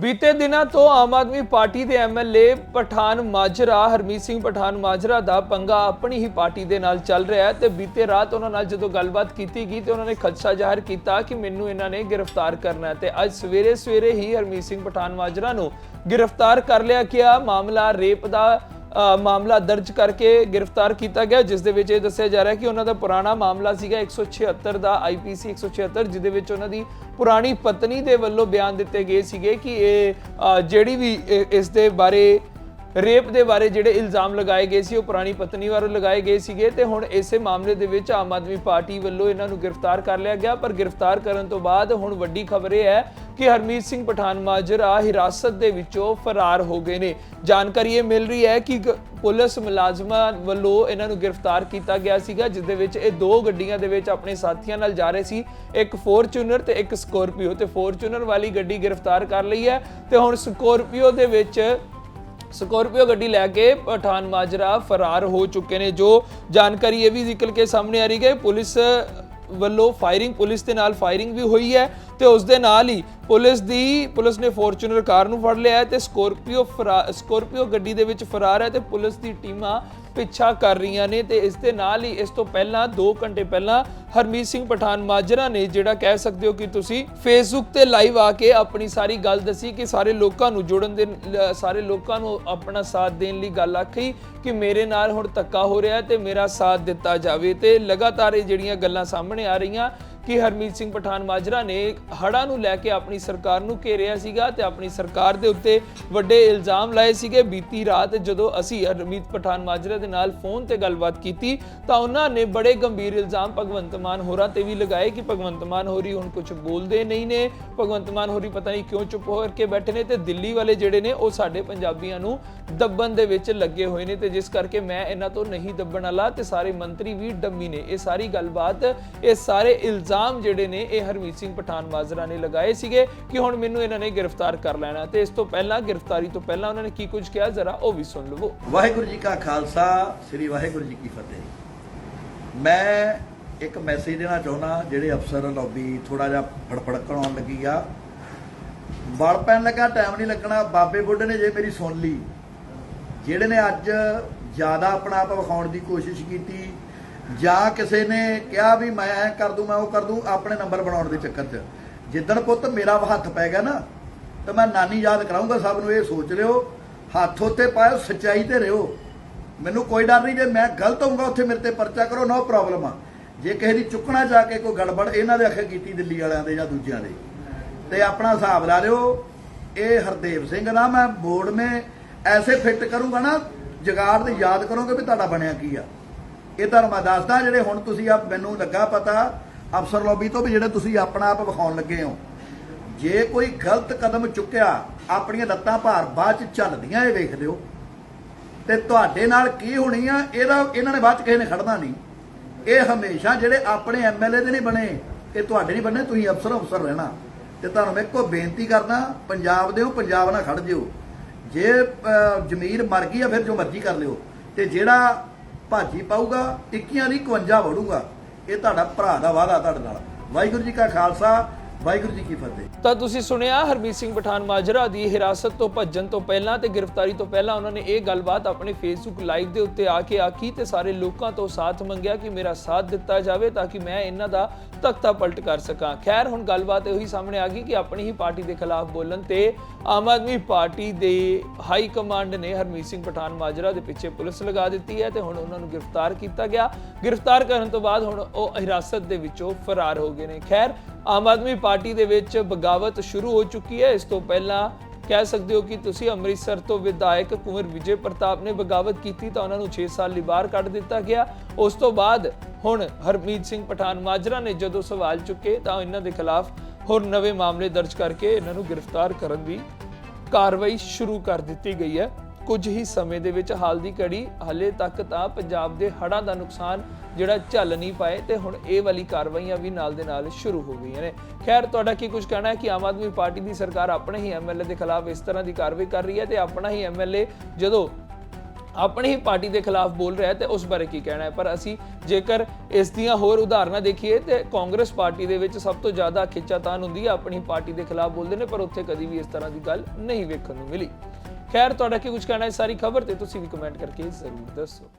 ਬੀਤੇ ਦਿਨਾਂ ਤੋਂ ਆਮ ਆਦਮੀ ਪਾਰਟੀ ਦੇ ਐਮਐਲਏ ਪਠਾਨ ਮਾਜਰਾ, ਹਰਮੀਤ ਸਿੰਘ ਪਠਾਨ ਮਾਜਰਾ ਦਾ ਪੰਗਾ ਆਪਣੀ ਹੀ ਪਾਰਟੀ ਦੇ ਨਾਲ ਚੱਲ ਰਿਹਾ ਹੈ ਤੇ ਬੀਤੇ ਰਾਤ ਉਹਨਾਂ ਨਾਲ ਜਦੋਂ ਗੱਲਬਾਤ ਕੀਤੀ ਗਈ ਤੇ ਉਹਨਾਂ ਨੇ ਖਦਸ਼ਾ ਜ਼ਾਹਰ ਕੀਤਾ ਕਿ ਮੈਨੂੰ ਇਹਨਾਂ ਨੇ ਗ੍ਰਿਫਤਾਰ ਕਰਨਾ ਹੈ ਤੇ ਅੱਜ ਸਵੇਰੇ ਸਵੇਰੇ ਹੀ ਹਰਮੀਤ ਸਿੰਘ ਪਠਾਨ ਮਾਜਰਾ ਨੂੰ ਗ੍ਰਿਫਤਾਰ ਕਰ ਲਿਆ ਗਿਆ। ਮਾਮਲਾ ਰੇਪ ਦਾ ਮਾਮਲਾ ਦਰਜ ਕਰਕੇ ਗ੍ਰਿਫਤਾਰ ਕੀਤਾ ਗਿਆ, ਜਿਸ ਦੇ ਵਿੱਚ ਇਹ ਦੱਸਿਆ ਜਾ ਰਿਹਾ ਕਿ ਉਹਨਾਂ ਦਾ ਪੁਰਾਣਾ ਮਾਮਲਾ ਸੀਗਾ 176 ਦਾ ਆਈਪੀਸੀ 176 ਜਿਹਦੇ ਵਿੱਚ ਉਹਨਾਂ ਦੀ ਪੁਰਾਣੀ ਪਤਨੀ ਦੇ ਵੱਲੋਂ ਬਿਆਨ ਦਿੱਤੇ ਗਏ ਸੀਗੇ ਕਿ ਇਹ ਜਿਹੜੀ ਵੀ ਇਸ ਦੇ ਬਾਰੇ ਰੇਪ ਦੇ ਬਾਰੇ ਜਿਹੜੇ ਇਲਜ਼ਾਮ ਲਗਾਏ ਗਏ ਸੀ, ਉਹ ਪੁਰਾਣੀ ਪਤਨੀ ਵੱਲੋਂ ਲਗਾਏ ਗਏ ਸੀਗੇ ਤੇ ਹੁਣ ਇਸੇ ਮਾਮਲੇ ਦੇ ਵਿੱਚ ਆਮ ਆਦਮੀ ਪਾਰਟੀ ਵੱਲੋਂ ਇਹਨਾਂ ਨੂੰ ਗ੍ਰਿਫਤਾਰ ਕਰ ਲਿਆ ਗਿਆ। ਪਰ ਗ੍ਰਿਫਤਾਰ ਕਰਨ ਤੋਂ ਬਾਅਦ ਹੁਣ ਵੱਡੀ ਖਬਰ ਇਹ ਹੈ ਕਿ ਹਰਮੀਤ ਸਿੰਘ ਪਠਾਨ ਮਾਜਰਾ ਹਿਰਾਸਤ ਦੇ ਵਿੱਚੋਂ ਫਰਾਰ ਹੋ ਗਏ ਨੇ। ਜਾਣਕਾਰੀ ਇਹ ਮਿਲ ਰਹੀ ਹੈ ਕਿ ਗ- ਪੁਲਿਸ ਮੁਲਾਜ਼ਮਾਂ ਵੱਲੋਂ ਇਹਨਾਂ ਨੂੰ ਗ੍ਰਿਫਤਾਰ ਕੀਤਾ ਗਿਆ ਸੀਗਾ, ਜਿਸ ਦੇ ਵਿੱਚ ਇਹ ਦੋ ਗੱਡੀਆਂ ਦੇ ਵਿੱਚ ਆਪਣੇ ਸਾਥੀਆਂ ਨਾਲ ਜਾ ਰਹੇ ਸੀ। ਇੱਕ ਫੋਰਚੂਨਰ ਤੇ ਇੱਕ ਸਕੋਰਪੀਓ ਤੇ ਫੋਰਚੂਨਰ ਵਾਲੀ ਗੱਡੀ ਗ੍ਰਿਫਤਾਰ ਕਰ ਲਈ ਹੈ ਤੇ ਹੁਣ ਸਕੋਰਪੀਓ ਦੇ ਵਿੱਚ ਸਕੋਰਪੀਓ ਗੱਡੀ ਲੈ ਕੇ ਪਠਾਨ ਮਾਜਰਾ ਫਰਾਰ ਹੋ ਚੁੱਕੇ ਨੇ, ਜੋ ਜਾਣਕਾਰੀ ਇਹ ਵੀ ਨਿਕਲ ਕੇ ਸਾਹਮਣੇ ਆ ਰਹੀ ਹੈ ਪੁਲਿਸ ਵੱਲੋਂ ਫਾਇਰਿੰਗ, ਪੁਲਿਸ ਦੇ ਨਾਲ ਫਾਇਰਿੰਗ ਵੀ ਹੋਈ ਹੈ ਤੇ ਉਸ ਦੇ ਨਾਲ ਹੀ ਪੁਲਿਸ ਦੀ, ਪੁਲਿਸ ਨੇ ਫੋਰਚੂਨਰ ਕਾਰ ਨੂੰ ਫੜ ਲਿਆ ਹੈ ਤੇ ਸਕੋਰਪੀਓ ਫਰਾ- ਸਕੋਰਪੀਓ ਗੱਡੀ ਦੇ ਵਿੱਚ ਫਰਾਰ ਹੈ ਤੇ ਪੁਲਿਸ ਦੀ ਟੀਮਾਂ ਪਿੱਛਾ ਕਰ ਰਹੀਆਂ ਨੇ ਤੇ ਇਸ ਦੇ ਨਾਲ ਹੀ ਇਸ ਤੋਂ ਪਹਿਲਾਂ 2 ਘੰਟੇ ਪਹਿਲਾਂ ਹਰਮੀਤ ਸਿੰਘ ਪਠਾਨ ਮਾਜਰਾ ਨੇ ਜਿਹੜਾ ਕਹਿ ਸਕਦੇ ਹੋ ਕਿ ਤੁਸੀਂ ਫੇਸਬੁੱਕ ਤੇ ਲਾਈਵ ਆ ਕੇ ਆਪਣੀ ਸਾਰੀ ਗੱਲ ਦੱਸੀ ਕਿ ਸਾਰੇ ਲੋਕਾਂ ਨੂੰ ਜੁੜਨ ਦੇ, ਸਾਰੇ ਲੋਕਾਂ ਨੂੰ ਆਪਣਾ ਸਾਥ ਦੇਣ ਲਈ ਗੱਲ ਆਖੀ ਕਿ ਮੇਰੇ ਨਾਲ ਹੁਣ ਧੱਕਾ ਹੋ ਰਿਹਾ ਤੇ ਮੇਰਾ ਸਾਥ ਦਿੱਤਾ ਜਾਵੇ ਤੇ ਲਗਾਤਾਰ ਇਹ ਜਿਹੜੀਆਂ ਗੱਲਾਂ ਸਾਹਮਣੇ ਆ ਰਹੀਆਂ ਕਿ ਹਰਮੀਤ ਸਿੰਘ ਪਠਾਨ ਮਾਜਰਾ ਨੇ ਹੜ੍ਹਾਂ ਨੂੰ ਲੈ ਕੇ ਆਪਣੀ ਸਰਕਾਰ ਨੂੰ ਘੇਰਿਆ ਸੀਗਾ ਤੇ ਆਪਣੀ ਸਰਕਾਰ ਦੇ ਉੱਤੇ ਵੱਡੇ ਇਲਜ਼ਾਮ ਲਾਏ ਸੀਗੇ। ਬੀਤੀ ਰਾਤ ਜਦੋਂ ਅਸੀਂ ਹਰਮੀਤ ਪਠਾਨ ਮਾਜਰਾ ਦੇ ਨਾਲ ਫੋਨ ਤੇ ਗੱਲਬਾਤ ਕੀਤੀ ਤਾਂ ਉਹਨਾਂ ਨੇ ਬੜੇ ਗੰਭੀਰ ਇਲਜ਼ਾਮ ਭਗਵੰਤ ਮਾਨ ਹੋਰਾਂ ਤੇ ਵੀ ਲਗਾਏ ਕਿ ਭਗਵੰਤ ਮਾਨ ਹੋਰੀ ਹੁਣ ਕੁਝ ਬੋਲਦੇ ਨਹੀਂ ਨੇ। ਭਗਵੰਤ ਮਾਨ ਹੋਰੀ ਪਤਾ ਨਹੀਂ ਕਿਉਂ ਚੁੱਪ ਹੋ ਕੇ ਬੈਠੇ ਨੇ ਤੇ ਦਿੱਲੀ ਵਾਲੇ ਜਿਹੜੇ ਨੇ ਉਹ ਸਾਡੇ ਪੰਜਾਬੀਆਂ ਨੂੰ ਦੱਬਣ ਦੇ ਵਿੱਚ ਲੱਗੇ ਹੋਏ ਨੇ ਤੇ ਜਿਸ ਕਰਕੇ ਮੈਂ ਇਹਨਾਂ ਤੋਂ ਨਹੀਂ ਦੱਬਣ ਵਾਲਾ ਤੇ ਸਾਰੇ ਮੰਤਰੀ ਵੀ ਡੰਮੀ ਨੇ। ਇਹ ਸਾਰੀ ਗੱਲਬਾਤ, ਇਹ ਸਾਰੇ ਇਲਜ਼ਾਮ ਜਿਹੜੇ ਨੇ ਇਹ ਹਰਮੀਤ ਸਿੰਘ ਪਠਾਨ ਮਾਜਰਾ ਨੇ ਲਗਾਏ ਸੀਗੇ ਕਿ ਹੁਣ ਮੈਨੂੰ ਇਹਨਾਂ ਨੇ ਗ੍ਰਿਫਤਾਰ ਕਰ ਲੈਣਾ ਤੇ ਇਸ ਤੋਂ ਪਹਿਲਾਂ, ਗ੍ਰਿਫਤਾਰੀ ਤੋਂ ਪਹਿਲਾਂ ਉਹਨਾਂ ਨੇ ਕੀ ਕੁਝ ਕਿਹਾ, ਜ਼ਰਾ ਉਹ ਵੀ ਸੁਣ ਲਵੋ। ਵਾਹਿਗੁਰੂ ਜੀ ਕਾ ਖਾਲਸਾ, ਸ੍ਰੀ ਵਾਹਿਗੁਰੂ ਜੀ ਕੀ ਫਤਿਹ। ਮੈਂ ਇੱਕ ਮੈਸੇਜ ਦੇਣਾ ਚਾਹੁੰਦਾ, ਜਿਹੜੇ ਅਫਸਰ ਲੌਬੀ ਥੋੜਾ ਜਿਹਾ ਫੜਫੜਕਣ ਆਉਣ ਲੱਗੀ ਆ। ਵੜ ਪੈਣ ਲੱਗਾ, ਟਾਈਮ ਨਹੀਂ ਲੱਗਣਾ। ਬਾਬੇ ਬੁੱਢੇ ਨੇ ਜੇ ਮੇਰੀ ਸੁਣ ਲਈ, ਜਿਹੜੇ ਨੇ ਅੱਜ ਜ਼ਿਆਦਾ ਆਪਣਾ ਆਪ ਵਿਖਾਉਣ ਦੀ ਕੋਸ਼ਿਸ਼ ਕੀਤੀ ਜਾਂ ਕਿਸੇ ਨੇ ਕਿਹਾ ਵੀ ਮੈਂ ਐ ਕਰ ਦੂੰ, ਮੈਂ ਉਹ ਕਰ ਦੂੰ, ਆਪਣੇ ਨੰਬਰ ਬਣਾਉਣ ਦੇ ਚੱਕਰ 'ਚ। ਜਿੱਦਣ ਪੁੱਤ ਮੇਰਾ ਹੱਥ ਪੈ ਗਿਆ ਨਾ, ਤਾਂ ਮੈਂ ਨਾਨੀ ਯਾਦ ਕਰਾਉਂਗਾ ਸਭ ਨੂੰ, ਇਹ ਸੋਚ ਲਿਓ, ਹੱਥ ਉੱਤੇ ਪਾਇਓ, ਸੱਚਾਈ ਤੇ ਰਿਓ। ਮੈਨੂੰ ਕੋਈ ਡਰ ਨਹੀਂ, ਜੇ ਮੈਂ ਗਲਤ ਹੋਊਗਾ, ਉੱਥੇ ਮੇਰੇ ਤੇ ਪਰਚਾ ਕਰੋ, ਨੋ ਪ੍ਰੋਬਲਮ ਆ। ਜੇ ਕਿਸੇ ਦੀ ਚੁੱਕਣਾ ਜਾ ਕੇ ਕੋਈ ਗੜਬੜ ਇਹਨਾਂ ਦੇ ਅਖੇ ਕੀਤੀ ਦਿੱਲੀ ਵਾਲਿਆਂ ਦੇ ਜਾਂ ਦੂਜਿਆਂ ਦੇ। ਤੇ ਆਪਣਾ ਹਿਸਾਬ ਲਾ ਲਿਓ, ਇਹ ਹਰਦੇਵ ਸਿੰਘ ਦਾ ਮੈਂ ਬੋਰਡ ਮੇ ਐਸੇ ਫਿੱਟ ਕਰੂੰਗਾ ਨਾ, ਜਗਾੜ ਤੇ ਯਾਦ ਕਰੋਗੇ ਵੀ ਤੁਹਾਡਾ ਬਣਿਆ ਕੀ ਆ। ਇਹ ਤੁਹਾਨੂੰ ਮੈਂ ਦੱਸਦਾ, ਜਿਹੜੇ ਹੁਣ ਤੁਸੀਂ ਆ ਮੈਨੂੰ ਲੱਗਾ ਪਤਾ, ਅਫਸਰ ਲੋਬੀ ਤੋਂ ਵੀ ਜਿਹੜੇ ਤੁਸੀਂ ਆਪਣਾ ਆਪ ਵਿਖਾਉਣ ਲੱਗੇ ਹੋ। ਜੇ ਕੋਈ ਗਲਤ ਕਦਮ ਚੁੱਕਿਆ, ਆਪਣੀਆਂ ਲੱਤਾਂ ਭਾਰ ਬਾਅਦ ਚ ਚੱਲਦੀਆਂ, ਇਹ ਵੇਖ ਲਿਓ। ਤੇ ਤੁਹਾਡੇ ਨਾਲ ਕੀ ਹੋਣੀ ਆ, ਇਹਦਾ ਇਹਨਾਂ ਨੇ ਬਾਅਦ ਚ ਕਿਸੇ ਨੇ ਖੜਨਾ ਨਹੀਂ। ਇਹ ਹਮੇਸ਼ਾ ਜਿਹੜੇ ਆਪਣੇ ਐਮਐਲਏ ਦੇ ਨਹੀਂ ਬਣੇ, ਇਹ ਤੁਹਾਡੇ ਨਹੀਂ ਬਣੇ, ਤੁਸੀਂ ਅਫਸਰ ਅਫਸਰ ਰਹਿਣਾ। ਤੇ ਤੁਹਾਨੂੰ ਮੈਂ ਇੱਕੋ ਬੇਨਤੀ ਕਰਦਾ, ਪੰਜਾਬ ਦੇ ਹੋ ਪੰਜਾਬ ਨਾਲ ਖੜ ਜਿਓ। ਜੇ ਜ਼ਮੀਰ ਮਰ ਗਈ ਆ, ਫਿਰ ਜੋ ਮਰਜ਼ੀ ਕਰ ਲਿਓ। ਤੇ ਜਿਹੜਾ ਭਾਜੀ ਪਾਊਗਾ ਟਿੱਕੀਆਂ ਦੀ 51 ਵੜੂਗਾ ਇਹ ਤੁਹਾਡਾ ਭਰਾ ਦਾ ਵਾਅਦਾ ਤੁਹਾਡੇ ਨਾਲ। ਵਾਹਿਗੁਰੂ ਜੀ ਕਾ ਖਾਲਸਾ, ਵਾਹਿਗੁਰੂ ਜੀ ਕੀ ਫਤਿਹ। ਤਾਂ ਤੁਸੀਂ ਸੁਣਿਆ, ਹਰਮੀਤ ਸਿੰਘ ਪਠਾਨ ਮਾਜਰਾ ਦੀ ਹਿਰਾਸਤ ਤੋਂ ਭੱਜਣ ਤੋਂ ਪਹਿਲਾਂ ਤੇ ਗ੍ਰਿਫਤਾਰੀ ਤੋਂ ਪਹਿਲਾਂ ਉਹਨਾਂ ਨੇ ਇਹ ਗੱਲਬਾਤ ਆਪਣੇ ਫੇਸਬੁੱਕ ਲਾਈਵ ਦੇ ਉੱਤੇ ਆ ਕੇ ਆਖੀ ਤੇ ਸਾਰੇ ਲੋਕਾਂ ਤੋਂ ਸਾਥ ਮੰਗਿਆ ਕਿ ਮੇਰਾ ਸਾਥ ਦਿੱਤਾ ਜਾਵੇ ਤਾਂ ਕਿ ਮੈਂ ਇਹਨਾਂ ਦਾ ਤਖਤਾ ਪਲਟ ਕਰ ਸਕਾਂ। ਖੈਰ, ਹੁਣ ਗੱਲਬਾਤ ਇਹੀ ਸਾਹਮਣੇ ਆ ਗਈ ਕਿ ਆਪਣੀ ਹੀ ਪਾਰਟੀ ਦੇ ਖਿਲਾਫ ਬੋਲਣ ਤੇ ਆਮ ਆਦਮੀ ਪਾਰਟੀ ਦੇ ਹਾਈ ਕਮਾਂਡ ਨੇ ਹਰਮੀਤ ਸਿੰਘ ਪਠਾਨ ਮਾਜਰਾ ਦੇ ਪਿੱਛੇ ਪੁਲਿਸ ਲਗਾ ਦਿੱਤੀ ਹੈ ਤੇ ਹੁਣ ਉਹਨਾਂ ਨੂੰ ਗ੍ਰਿਫਤਾਰ ਕੀਤਾ ਗਿਆ। ਗ੍ਰਿਫਤਾਰ ਕਰਨ ਤੋਂ ਬਾਅਦ ਹੁਣ ਉਹ ਹਿਰਾਸਤ ਦੇ ਵਿੱਚੋਂ ਫਰਾਰ ਹੋ ਗਏ ਨੇ। ਖੈਰ, ਆਮ ਆਦਮੀ ਪਾਰਟੀ ਦੇ ਵਿੱਚ ਬਗਾਵਤ ਸ਼ੁਰੂ ਹੋ ਚੁੱਕੀ ਹੈ ਇਸ ਤੋਂ ਪਹਿਲਾਂ ਕਹਿ ਸਕਦੇ ਹੋ ਕਿ ਤੁਸੀਂ ਅੰਮ੍ਰਿਤਸਰ ਤੋਂ ਵਿਧਾਇਕ ਕੁੰਵਰ ਵਿਜੇ ਪ੍ਰਤਾਪ ਨੇ ਬਗਾਵਤ ਕੀਤੀ ਤਾਂ ਉਹਨਾਂ ਨੂੰ 6 ਸਾਲ ਲਈ ਬਾਹਰ ਕੱਢ ਦਿੱਤਾ ਗਿਆ ਉਸ ਤੋਂ ਬਾਅਦ ਹੁਣ ਹਰਮੀਤ ਸਿੰਘ ਪਠਾਨ ਮਾਜਰਾ ਨੇ ਜਦੋਂ ਸਵਾਲ ਚੁੱਕੇ ਤਾਂ ਇਹਨਾਂ ਦੇ ਖਿਲਾਫ ਹੋਰ ਨਵੇਂ ਮਾਮਲੇ ਦਰਜ ਕਰਕੇ ਇਹਨਾਂ ਨੂੰ ਗ੍ਰਿਫਤਾਰ ਕਰਨ ਦੀ ਕਾਰਵਾਈ ਸ਼ੁਰੂ ਕਰ ਦਿੱਤੀ ਗਈ ਹੈ ਕੁਝ ਹੀ ਸਮੇਂ ਦੇ ਵਿੱਚ ਹਾਲ ਦੀ ਘੜੀ, ਹਲੇ ਤੱਕ ਤਾਂ ਪੰਜਾਬ ਦੇ ਹੜ੍ਹਾਂ ਦਾ ਨੁਕਸਾਨ ਜਿਹੜਾ ਝੱਲ ਨਹੀਂ ਪਾਏ ਤੇ ਹੁਣ ਇਹ ਵਾਲੀ ਕਾਰਵਾਈਆਂ ਵੀ ਨਾਲ ਦੇ ਨਾਲ ਸ਼ੁਰੂ ਹੋ ਗਈਆਂ ਨੇ। ਖੈਰ, ਤੁਹਾਡਾ ਕੀ ਕੁਝ ਕਹਿਣਾ ਹੈ ਕਿ ਆਮ ਆਦਮੀ ਪਾਰਟੀ ਦੀ ਸਰਕਾਰ ਆਪਣੇ ਹੀ ਐਮਐਲਏ ਦੇ ਖਿਲਾਫ ਇਸ ਤਰ੍ਹਾਂ ਦੀ ਕਾਰਵਾਈ ਕਰ ਰਹੀ ਹੈ ਤੇ ਆਪਣਾ ਹੀ ਐਮਐਲਏ ਜਦੋਂ ਆਪਣੀ ਹੀ ਪਾਰਟੀ ਦੇ ਖਿਲਾਫ ਬੋਲ ਰਿਹਾ ਤੇ ਉਸ ਬਾਰੇ ਕੀ ਕਹਿਣਾ ਹੈ? ਪਰ ਅਸੀਂ ਜੇਕਰ ਇਸ ਦੀਆਂ ਹੋਰ ਉਦਾਹਰਨਾਂ ਦੇਖੀਏ ਤੇ ਕਾਂਗਰਸ ਪਾਰਟੀ ਦੇ ਵਿੱਚ ਸਭ ਤੋਂ ਜ਼ਿਆਦਾ ਖਿੱਚਾਤਾਨ ਹੁੰਦੀ ਹੈ ਆਪਣੀ ਪਾਰਟੀ ਦੇ ਖਿਲਾਫ ਬੋਲਦੇ ਨੇ, ਪਰ ਉੱਥੇ ਕਦੀ ਵੀ ਇਸ ਤਰ੍ਹਾਂ ਦੀ ਗੱਲ ਨਹੀਂ ਵੇਖਣ ਨੂੰ ਮਿਲੀ। ਖੈਰ, ਤੁਹਾਡਾ ਕੀ ਕੁਝ ਕਹਿਣਾ ਹੈ? ਸਾਰੀ ਖਬਰ ਤੇ ਤੁਸੀਂ ਵੀ ਕਮੈਂਟ ਕਰਕੇ ਜ਼ਰੂਰ ਦੱਸੋ।